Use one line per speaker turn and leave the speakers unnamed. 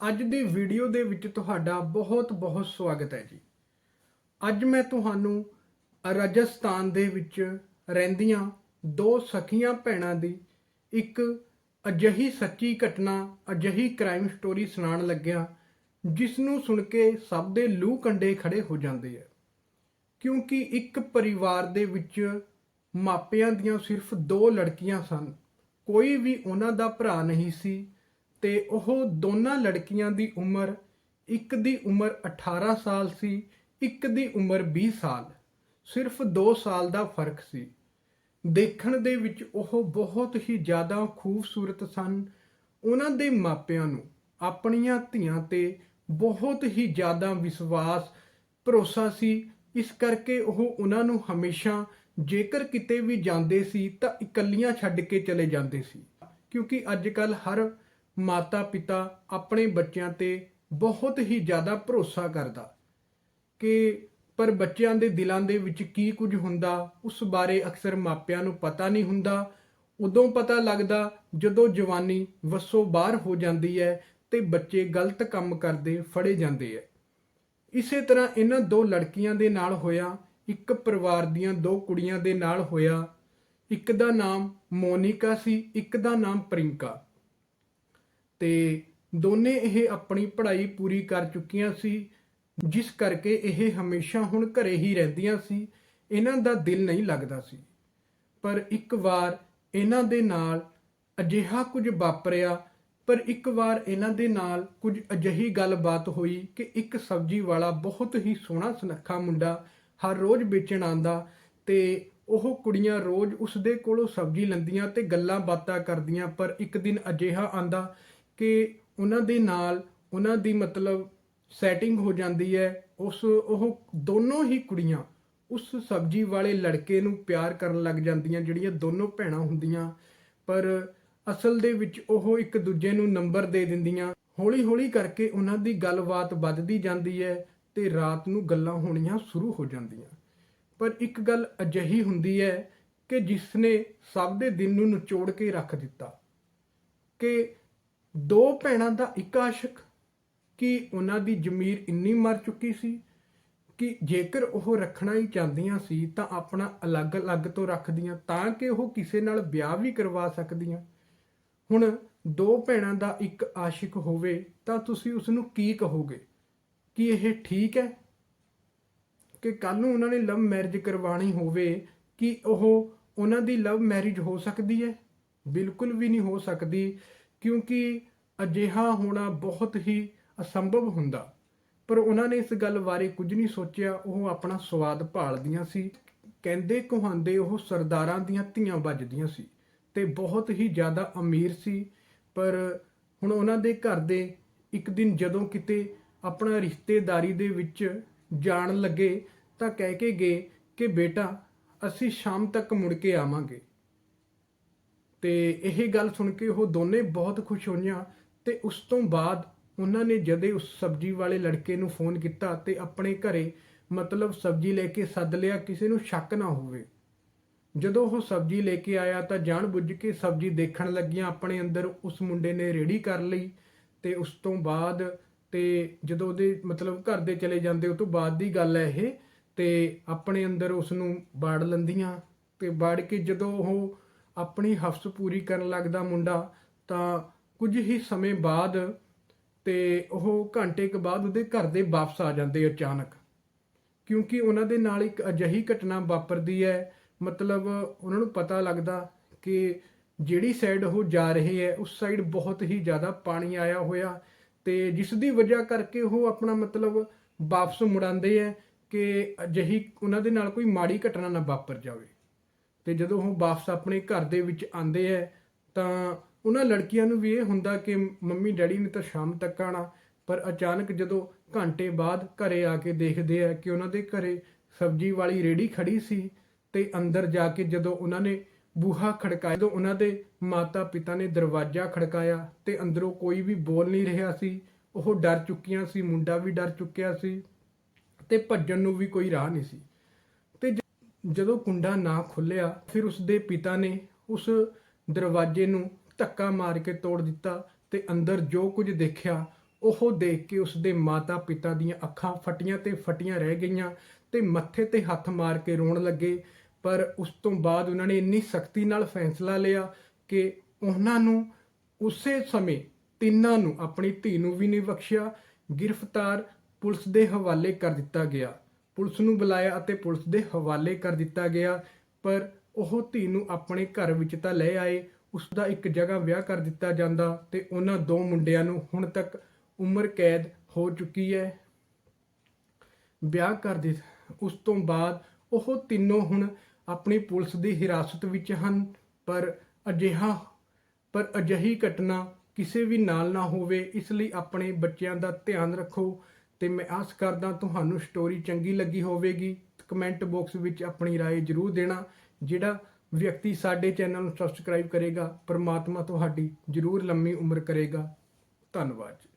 ਅੱਜ ਦੀ ਵੀਡੀਓ ਦੇ ਵਿੱਚ ਤੁਹਾਡਾ ਬਹੁਤ-ਬਹੁਤ ਸਵਾਗਤ ਹੈ ਜੀ। ਅੱਜ ਮੈਂ ਤੁਹਾਨੂੰ ਰਾਜਸਥਾਨ ਦੇ ਵਿੱਚ ਰਹਿੰਦੀਆਂ ਦੋ ਸਖੀਆਂ ਭੈਣਾਂ ਦੀ ਇੱਕ ਅਜਿਹੀ ਸੱਚੀ ਘਟਨਾ, ਅਜਿਹੀ ਕ੍ਰਾਈਮ ਸਟੋਰੀ ਸੁਣਾਉਣ ਲੱਗਿਆ ਜਿਸ ਨੂੰ ਸੁਣ ਕੇ ਸਭ ਦੇ ਲੂ ਕੰਡੇ ਖੜੇ ਹੋ ਜਾਂਦੇ ਆ। ਕਿਉਂਕਿ ਇੱਕ ਪਰਿਵਾਰ ਦੇ ਵਿੱਚ ਮਾਪਿਆਂ ਦੀਆਂ ਸਿਰਫ ਦੋ ਲੜਕੀਆਂ ਸਨ। ਕੋਈ ਵੀ ਉਹਨਾਂ ਦਾ ਭਰਾ ਨਹੀਂ ਸੀ ਤੇ ਉਹ ਦੋਨਾਂ ਲੜਕੀਆਂ ਦੀ ਉਮਰ ਇੱਕ ਦੀ ਉਮਰ 18 ਸਾਲ ਸੀ, ਇੱਕ ਦੀ ਉਮਰ 20 ਸਾਲ। ਸਿਰਫ 2 ਸਾਲ ਦਾ ਫ਼ਰਕ ਸੀ। ਦੇਖਣ ਦੇ ਵਿੱਚ ਉਹ ਬਹੁਤ ਹੀ ਜ਼ਿਆਦਾ ਖੂਬਸੂਰਤ ਸਨ। ਉਹਨਾਂ ਦੇ ਮਾਪਿਆਂ ਨੂੰ, ਆਪਣੀਆਂ ਧੀਆਂ ਤੇ ਬਹੁਤ ਹੀ ਜ਼ਿਆਦਾ ਵਿਸ਼ਵਾਸ, ਭਰੋਸਾ ਸੀ। ਇਸ ਕਰਕੇ ਉਹ ਉਹਨਾਂ ਨੂੰ ਹਮੇਸ਼ਾ ਜੇਕਰ ਕਿਤੇ ਵੀ ਜਾਂਦੇ ਸੀ ਤਾਂ ਇਕੱਲੀਆਂ ਛੱਡ ਕੇ ਚਲੇ ਜਾਂਦੇ ਸੀ। ਕਿਉਂਕਿ ਅੱਜ ਕੱਲ ਹਰ ਮਾਤਾ ਪਿਤਾ ਆਪਣੇ ਬੱਚਿਆਂ ਤੇ ਬਹੁਤ ਹੀ ਜ਼ਿਆਦਾ ਭਰੋਸਾ ਕਰਦਾ ਕਿ ਪਰ ਬੱਚਿਆਂ ਦੇ ਦਿਲਾਂ ਦੇ ਵਿੱਚ ਕੀ ਕੁਝ ਹੁੰਦਾ, ਉਸ ਬਾਰੇ ਅਕਸਰ ਮਾਪਿਆਂ ਨੂੰ ਪਤਾ ਨਹੀਂ ਹੁੰਦਾ। ਉਦੋਂ ਪਤਾ ਲੱਗਦਾ ਜਦੋਂ ਜਵਾਨੀ ਵਸੋਂ ਬਾਹਰ ਹੋ ਜਾਂਦੀ ਹੈ ਤੇ ਬੱਚੇ ਗਲਤ ਕੰਮ ਕਰਦੇ ਫੜੇ ਜਾਂਦੇ ਹੈ। ਇਸੇ ਤਰ੍ਹਾਂ ਇਹਨਾਂ ਦੋ ਲੜਕੀਆਂ ਦੇ ਨਾਲ ਹੋਇਆ, ਇੱਕ ਪਰਿਵਾਰ ਦੀਆਂ ਦੋ ਕੁੜੀਆਂ ਦੇ ਨਾਲ ਹੋਇਆ। ਇੱਕ ਦਾ ਨਾਮ ਮੋਨਿਕਾ ਸੀ, ਇੱਕ ਦਾ ਨਾਮ ਪ੍ਰਿੰਕਾ। ਤੇ ਦੋਨੇ ਇਹ ਆਪਣੀ ਪੜ੍ਹਾਈ ਪੂਰੀ ਕਰ ਚੁੱਕੀਆਂ ਸੀ, ਜਿਸ ਕਰਕੇ ਇਹ ਹਮੇਸ਼ਾ ਹੁਣ ਘਰੇ ਹੀ ਰਹਿੰਦੀਆਂ ਸੀ। ਇਹਨਾਂ ਦਾ ਦਿਲ ਨਹੀਂ ਲੱਗਦਾ ਸੀ। ਪਰ ਇੱਕ ਵਾਰ ਇਹਨਾਂ ਦੇ ਨਾਲ ਅਜਿਹਾ ਕੁਝ ਵਾਪਰਿਆ, ਪਰ ਇੱਕ ਵਾਰ ਇਹਨਾਂ ਦੇ ਨਾਲ ਕੁਝ ਅਜਿਹੀ ਗੱਲਬਾਤ ਹੋਈ ਕਿ ਇੱਕ ਸਬਜ਼ੀ ਵਾਲਾ ਬਹੁਤ ਹੀ ਸੋਹਣਾ ਸੁਨੱਖਾ ਮੁੰਡਾ ਹਰ ਰੋਜ਼ ਵੇਚਣ ਆਂਦਾ ਤੇ ਉਹ ਕੁੜੀਆਂ ਰੋਜ਼ ਉਸ ਦੇ ਕੋਲੋਂ ਸਬਜ਼ੀ ਲੈਂਦੀਆਂ ਤੇ ਗੱਲਾਂ ਬਾਤਾਂ ਕਰਦੀਆਂ, ਪਰ ਇੱਕ ਦਿਨ ਅਜਿਹਾ ਆਂਦਾ ਕਿ ਉਹਨਾਂ ਦੇ ਨਾਲ ਉਹਨਾਂ ਦੀ ਮਤਲਬ ਸੈਟਿੰਗ ਹੋ ਜਾਂਦੀ ਹੈ, ਉਸ ਉਹ ਦੋਨੋਂ ਹੀ ਕੁੜੀਆਂ ਉਸ ਸਬਜ਼ੀ ਵਾਲੇ ਲੜਕੇ ਨੂੰ ਪਿਆਰ ਕਰਨ ਲੱਗ ਜਾਂਦੀਆਂ, ਜਿਹੜੀਆਂ ਦੋਨੋਂ ਭੈਣਾਂ ਹੁੰਦੀਆਂ, ਪਰ ਅਸਲ ਦੇ ਵਿੱਚ ਉਹ ਇੱਕ ਦੂਜੇ ਨੂੰ ਨੰਬਰ ਦੇ ਦਿੰਦੀਆਂ। ਹੌਲੀ-ਹੌਲੀ ਕਰਕੇ ਉਹਨਾਂ ਦੀ ਗੱਲਬਾਤ ਵੱਧਦੀ ਜਾਂਦੀ ਹੈ ਤੇ ਰਾਤ ਨੂੰ ਗੱਲਾਂ ਹੋਣੀਆਂ ਸ਼ੁਰੂ ਹੋ ਜਾਂਦੀਆਂ। ਪਰ ਇੱਕ ਗੱਲ ਅਜਿਹੀ ਹੁੰਦੀ ਹੈ ਕਿ ਜਿਸ ਨੇ ਸਭ ਦੇ ਦਿਨ ਨੂੰ ਨਿਚੋੜ ਕੇ ਰੱਖ ਦਿੱਤਾ, ਕਿ ਦੋ ਭੈਣਾਂ ਦਾ ਇੱਕ ਆਸ਼ਿਕ, ਕਿ ਉਹਨਾਂ ਦੀ ਜ਼ਮੀਰ ਇੰਨੀ ਮਰ ਚੁੱਕੀ ਸੀ? ਕਿ ਜੇਕਰ ਉਹ ਰੱਖਣਾ ਹੀ ਚਾਹੁੰਦੀਆਂ ਸੀ, ਤਾਂ ਆਪਣਾ ਅਲੱਗ-ਅਲੱਗ ਤੋਂ ਰੱਖਦੀਆਂ, ਤਾਂ ਕਿ ਉਹ ਕਿਸੇ ਨਾਲ ਵਿਆਹ ਵੀ ਕਰਵਾ ਸਕਦੀਆਂ। ਹੁਣ ਦੋ ਭੈਣਾਂ ਦਾ ਇੱਕ ਆਸ਼ਿਕ ਹੋਵੇ, ਤਾਂ ਤੁਸੀਂ ਉਸ ਨੂੰ ਕੀ ਕਹੋਗੇ? ਕਿ ਇਹ ਠੀਕ ਹੈ? ਕਿ ਕੱਲ ਨੂੰ ਉਹਨਾਂ ਨੇ ਲਵ ਮੈਰਿਜ ਕਰਵਾਣੀ ਹੋਵੇ, ਕਿ ਉਹ ਉਹਨਾਂ ਦੀ ਲਵ ਮੈਰਿਜ ਹੋ ਸਕਦੀ ਹੈ? ਬਿਲਕੁਲ ਵੀ ਨਹੀਂ ਹੋ ਸਕਦੀ। ਕਿਉਂਕਿ ਅਜਿਹਾ ਹੋਣਾ ਬਹੁਤ ਹੀ ਅਸੰਭਵ ਹੁੰਦਾ। ਪਰ ਉਹਨਾਂ ਨੇ ਇਸ ਗੱਲ ਬਾਰੇ ਕੁਝ ਨਹੀਂ ਸੋਚਿਆ। ਉਹ ਆਪਣਾ ਸਵਾਦ ਭਾਲਦੀਆਂ ਸੀ। ਕਹਿੰਦੇ ਕਹਾਂਦੇ ਉਹ ਸਰਦਾਰਾਂ ਦੀਆਂ ਧੀਆਂ ਵੱਜਦੀਆਂ ਸੀ ਤੇ ਬਹੁਤ ਹੀ ਜ਼ਿਆਦਾ ਅਮੀਰ ਸੀ। ਪਰ ਹੁਣ ਉਹਨਾਂ ਦੇ ਘਰ ਦੇ ਇੱਕ ਦਿਨ ਜਦੋਂ ਕਿਤੇ ਆਪਣਾ ਰਿਸ਼ਤੇਦਾਰੀ ਦੇ ਵਿੱਚ ਜਾਣ ਲੱਗੇ ਤਾਂ ਕਹਿ ਕੇ ਗਏ ਕਿ ਬੇਟਾ, ਅਸੀਂ ਸ਼ਾਮ ਤੱਕ ਮੁੜ ਕੇ ਆਵਾਂਗੇ। ਤੇ ਇਹ ਗੱਲ ਸੁਣ ਕੇ ਉਹ ਦੋਨੇ ਬਹੁਤ ਖੁਸ਼ ਹੋਈਆਂ ਤੇ ਉਸ ਤੋਂ ਬਾਅਦ ਉਹਨਾਂ ਨੇ ਜਦੇ ਉਸ ਸਬਜ਼ੀ ਵਾਲੇ ਲੜਕੇ ਨੂੰ ਫੋਨ ਕੀਤਾ ਤੇ ਆਪਣੇ ਘਰੇ ਮਤਲਬ ਸਬਜ਼ੀ ਲੈ ਕੇ ਸੱਦ ਲਿਆ, ਕਿਸੇ ਨੂੰ ਸ਼ੱਕ ਨਾ ਹੋਵੇ। ਜਦੋਂ ਉਹ ਸਬਜ਼ੀ ਲੈ ਕੇ ਆਇਆ ਤਾਂ ਜਾਣ ਬੁੱਝ ਕੇ ਸਬਜ਼ੀ ਦੇਖਣ ਲੱਗੀਆਂ ਆਪਣੇ ਅੰਦਰ, ਉਸ ਮੁੰਡੇ ਨੇ ਰੇੜੀ ਕਰ ਲਈ ਤੇ ਉਸ ਤੋਂ ਬਾਅਦ ਤੇ ਜਦੋਂ ਉਹਦੇ ਮਤਲਬ ਘਰ ਦੇ ਚਲੇ ਜਾਂਦੇ, ਉਹ ਤੋਂ ਬਾਅਦ ਦੀ ਗੱਲ ਹੈ ਇਹ ਤੇ ਆਪਣੇ ਅੰਦਰ ਉਸ ਨੂੰ ਬਾੜ ਲੈਂਦੀਆਂ ਤੇ ਬਾੜ ਕੇ ਜਦੋਂ ਉਹ ਆਪਣੀ ਹਫਸ ਪੂਰੀ ਕਰਨ ਲੱਗਦਾ ਮੁੰਡਾ, ਤਾਂ ਕੁਝ ਹੀ ਸਮੇਂ ਬਾਅਦ ਤੇ ਉਹ ਘੰਟੇ ਕੁ ਬਾਅਦ ਉਹਦੇ ਘਰ ਦੇ ਵਾਪਸ ਆ ਜਾਂਦੇ ਅਚਾਨਕ। ਕਿਉਂਕਿ ਉਹਨਾਂ ਦੇ ਨਾਲ ਇੱਕ ਅਜਿਹੀ ਘਟਨਾ ਵਾਪਰਦੀ ਹੈ, ਮਤਲਬ ਉਹਨਾਂ ਨੂੰ ਪਤਾ ਲੱਗਦਾ ਕਿ ਜਿਹੜੀ ਸਾਈਡ ਉਹ ਜਾ ਰਹੇ ਹੈ, ਉਸ ਸਾਈਡ ਬਹੁਤ ਹੀ ਜ਼ਿਆਦਾ ਪਾਣੀ ਆਇਆ ਹੋਇਆ ਤੇ ਜਿਸ ਦੀ ਵਜ੍ਹਾ ਕਰਕੇ ਉਹ ਆਪਣਾ ਮਤਲਬ ਵਾਪਸ ਮੁੜਾਉਂਦੇ ਹੈ ਕਿ ਅਜਿਹੀ ਉਹਨਾਂ ਦੇ ਨਾਲ ਕੋਈ ਮਾੜੀ ਘਟਨਾ ਨਾ ਵਾਪਰ ਜਾਵੇ। ਤੇ ਜਦੋਂ ਉਹ ਵਾਪਸ ਆਪਣੇ ਘਰ ਦੇ ਵਿੱਚ ਆਉਂਦੇ ਹੈ, ਤਾਂ ਉਹਨਾਂ ਲੜਕੀਆਂ ਨੂੰ ਵੀ ਇਹ ਹੁੰਦਾ ਕਿ ਮੰਮੀ ਡੈਡੀ ਨੇ ਤਾਂ ਸ਼ਾਮ ਤੱਕ ਆਣਾ ਪਰ ਅਚਾਨਕ ਜਦੋਂ ਘੰਟੇ ਬਾਅਦ ਘਰੇ ਆ ਕੇ ਦੇਖਦੇ ਆ ਕਿ ਉਹਨਾਂ ਦੇ ਘਰੇ ਸਬਜ਼ੀ ਵਾਲੀ ਰੇੜੀ ਖੜੀ ਸੀ ਤੇ ਅੰਦਰ ਜਾ ਕੇ ਜਦੋਂ ਉਹਨਾਂ ਨੇ ਬੂਹਾ ਖੜਕਾਇਆ, ਜਦੋਂ ਉਹਨਾਂ ਦੇ ਮਾਤਾ ਪਿਤਾ ਨੇ ਦਰਵਾਜ਼ਾ ਖੜਕਾਇਆ ਤੇ ਅੰਦਰੋਂ ਕੋਈ ਵੀ ਬੋਲ ਨਹੀਂ ਰਿਹਾ ਸੀ, ਉਹ ਡਰ ਚੁੱਕੀਆਂ ਸੀ, ਮੁੰਡਾ ਵੀ ਡਰ ਚੁੱਕਿਆ ਸੀ ਤੇ ਭੱਜਣ ਨੂੰ ਵੀ ਕੋਈ ਰਾਹ ਨਹੀਂ ਸੀ। ਜਦੋਂ ਕੁੰਡਾ ਨਾ ਖੁੱਲਿਆ ਫਿਰ ਉਸਦੇ ਪਿਤਾ ਨੇ ਉਸ ਦਰਵਾਜ਼ੇ ਨੂੰ ਧੱਕਾ ਮਾਰ ਕੇ ਤੋੜ ਦਿੱਤਾ ਤੇ ਅੰਦਰ ਜੋ ਕੁਝ ਦੇਖਿਆ, ਉਹ ਦੇਖ ਕੇ ਉਸਦੇ ਮਾਤਾ-ਪਿਤਾ ਦੀਆਂ ਅੱਖਾਂ ਫਟੀਆਂ ਤੇ ਫਟੀਆਂ ਰਹਿ ਗਈਆਂ ਤੇ ਮੱਥੇ ਤੇ ਹੱਥ ਮਾਰ ਕੇ ਰੋਣ ਲੱਗੇ। ਪਰ ਉਸ ਤੋਂ ਬਾਅਦ ਉਹਨਾਂ ਨੇ ਇੰਨੀ ਸਖਤੀ ਨਾਲ ਫੈਸਲਾ ਲਿਆ ਕਿ ਉਹਨਾਂ ਨੂੰ ਉਸੇ ਸਮੇਂ ਤਿੰਨਾਂ ਨੂੰ, ਆਪਣੀ ਧੀ ਨੂੰ ਵੀ ਨਹੀਂ ਬਖਸ਼ਿਆ, ਗ੍ਰਿਫਤਾਰ ਪੁਲਿਸ ਦੇ ਹਵਾਲੇ ਕਰ ਦਿੱਤਾ ਗਿਆ। ਪੁਲਿਸ ਨੂੰ ਬੁਲਾਇਆ ਅਤੇ ਪੁਲਿਸ ਦੇ ਹਵਾਲੇ ਕਰ ਦਿੱਤਾ ਗਿਆ। ਪਰ ਉਹ ਧੀ ਨੂੰ ਆਪਣੇ ਘਰ ਵਿੱਚ ਤਾਂ ਲੈ ਆਏ। ਉਸ ਦਾ ਇੱਕ ਜਗ੍ਹਾ ਵਿਆਹ ਕਰ ਦਿੱਤਾ ਜਾਂਦਾ ਤੇ ਉਹਨਾਂ ਦੋ ਮੁੰਡਿਆਂ ਨੂੰ ਹੁਣ ਤੱਕ ਉਮਰ ਕੈਦ ਹੋ ਚੁੱਕੀ ਹੈ। ਵਿਆਹ ਕਰ ਦੇ, ਉਸ ਤੋਂ ਬਾਅਦ ਉਹ ਤਿੰਨੋਂ ਹੁਣ ਆਪਣੀ ਪੁਲਿਸ ਦੀ ਹਿਰਾਸਤ ਵਿੱਚ ਹਨ। ਪਰ ਅਜਿਹਾ, ਪਰ ਅਜਿਹੀ ਘਟਨਾ ਕਿਸੇ ਵੀ ਨਾਲ ਨਾ ਹੋਵੇ, ਇਸ ਲਈ ਆਪਣੇ ਬੱਚਿਆਂ ਦਾ ਧਿਆਨ ਰੱਖੋ। ਤੇ ਮੈਂ ਆਸ ਕਰਦਾ ਤੁਹਾਨੂੰ ਸਟੋਰੀ ਚੰਗੀ ਲੱਗੀ ਹੋਵੇਗੀ ਕਮੈਂਟ ਬਾਕਸ ਵਿੱਚ ਆਪਣੀ رائے ਜਰੂਰ ਦੇਣਾ ਜਿਹੜਾ ਵਿਅਕਤੀ ਸਾਡੇ ਚੈਨਲ ਨੂੰ ਸਬਸਕ੍ਰਾਈਬ ਕਰੇਗਾ ਪਰਮਾਤਮਾ ਤੁਹਾਡੀ ਜਰੂਰ ਲੰਮੀ ਉਮਰ ਕਰੇਗਾ ਧੰਨਵਾਦ ਜੀ